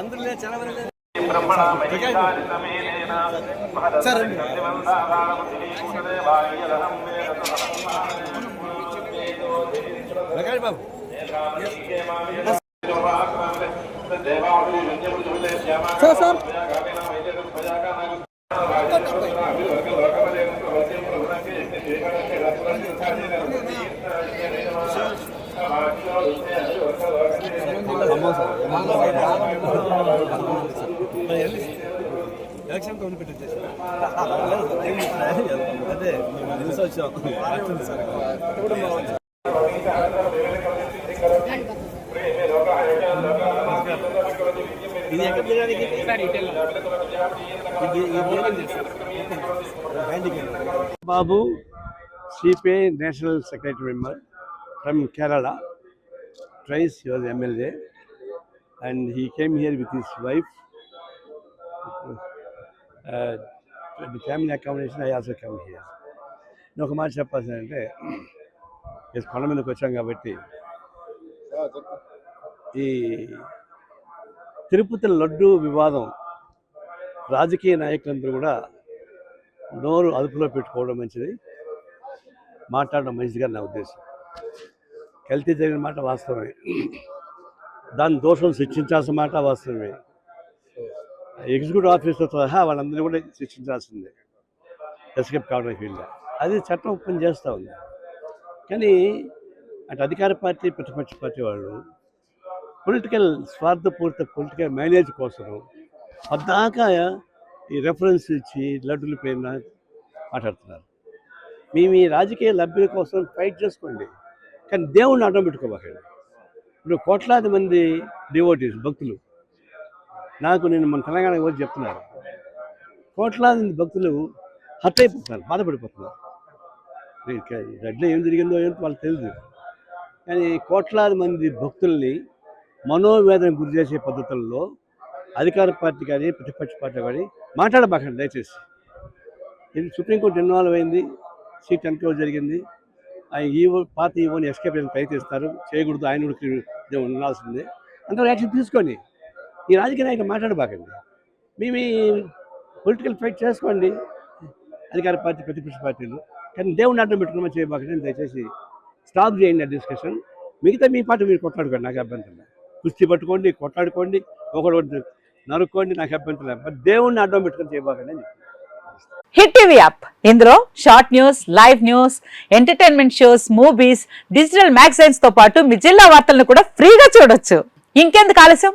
అందులో చాలా మంది ప్రకాష్ బాబు సార్ సార్. ఎలక్షన్తో పెట్టేసి అదే తెలిసి వచ్చాం ఇది ఎక్కడ తిరగడానికి? ఇది ఇది ఏం చేస్తారు? Handicap. Babu, CPA National Secretary member from Kerala. Twice he was MLA and he came here with his wife. Family accommodation I also come here come చెప్పాల్సింది నేను ఒక మాట కొండ మీదకి వచ్చాం కాబట్టి ఈ తిరుపతి లడ్డు వివాదం రాజకీయ నాయకులందరూ కూడా నోరు అదుపులో పెట్టుకోవడం మంచిది. మాట్లాడడం మంచిదిగా నా ఉద్దేశం. కల్తీ జరిగిన మాట వాస్తవమే. దాని దోషం శిక్షించాల్సిన మాట వాస్తవమే. ఎగ్జిక్యూటివ్ ఆఫీసర్ సహా వాళ్ళందరినీ కూడా శిక్షించాల్సిందే. ఎస్కేప్ కావడం వీళ్ళ. అది చట్టం పని చేస్తూ ఉంది. కానీ అటు అధికార పార్టీ ప్రతిపక్ష పార్టీ వాళ్ళు పొలిటికల్ స్వార్థపూరిత పొలిటికల్ మేనేజ్ కోసం పద్దాకా ఈ రెఫరెన్స్ ఇచ్చి లడ్డుల పైన మాట్లాడుతున్నారు. మీ మీ రాజకీయ లబ్ధుల కోసం ఫైట్ చేసుకోండి. కానీ దేవుణ్ణి అడ్డం పెట్టుకోబాకండి ఇప్పుడు కోట్లాది మంది డివోటీస్ భక్తులు నాకు నేను మన తెలంగాణ వచ్చి చెప్తున్నారు. కోట్లాది మంది భక్తులు హర్ట్ అయిపోతున్నారు బాధపడిపోతున్నారు రెడ్లో ఏం జరిగిందో ఏంటో వాళ్ళకి తెలియదు కానీ కోట్లాది మంది భక్తుల్ని మనోవేదన గురి చేసే పద్ధతుల్లో అధికార పార్టీ కానీ ప్రతిపక్ష పార్టీ కానీ మాట్లాడబాకండి దయచేసి. ఇది సుప్రీంకోర్టు ఇన్వాల్వ్ అయింది? సీట్ ఎన్క్లోజ్ జరిగింది? ఆ ఈవో పాత ఈవోని ఎస్కేప్ చేయడానికి ప్రయత్నిస్తారు. చేయకూడదు ఆయన కూడా ఉండాల్సిందే. అంటే యాక్షన్ తీసుకొని ఈ రాజకీయ నాయకులు మాట్లాడబాకండి. మేము పొలిటికల్ ఫైట్ చేసుకోండి. అధికార పార్టీ ప్రతిపక్ష పార్టీలు. కానీ దేవుడిని అడ్డం పెట్టుకున్నామని చేయబాకండి. దయచేసి స్టాప్ చేయండి ఆ డిస్కషన్ మిగతా మీ పార్టీ మీరు కొట్లాడుకోండి. నాకు అభ్యంతరం కుస్తీ పట్టుకోండి కొట్లాడుకోండి ఒకడు నరుక్కోండి నాకు అభ్యంతరం బట్ దేవుడిని అడ్డం పెట్టుకుని చేయబాకండి అని హిట్ టీవీ యాప్ ఇందులో short news live news entertainment shows movies digital మ్యాగజైన్స్తో పాటు మీ జిల్లా వార్తలను కూడా ఫ్రీగా చూడొచ్చు. ఇంకెందుకు ఆలస్యం?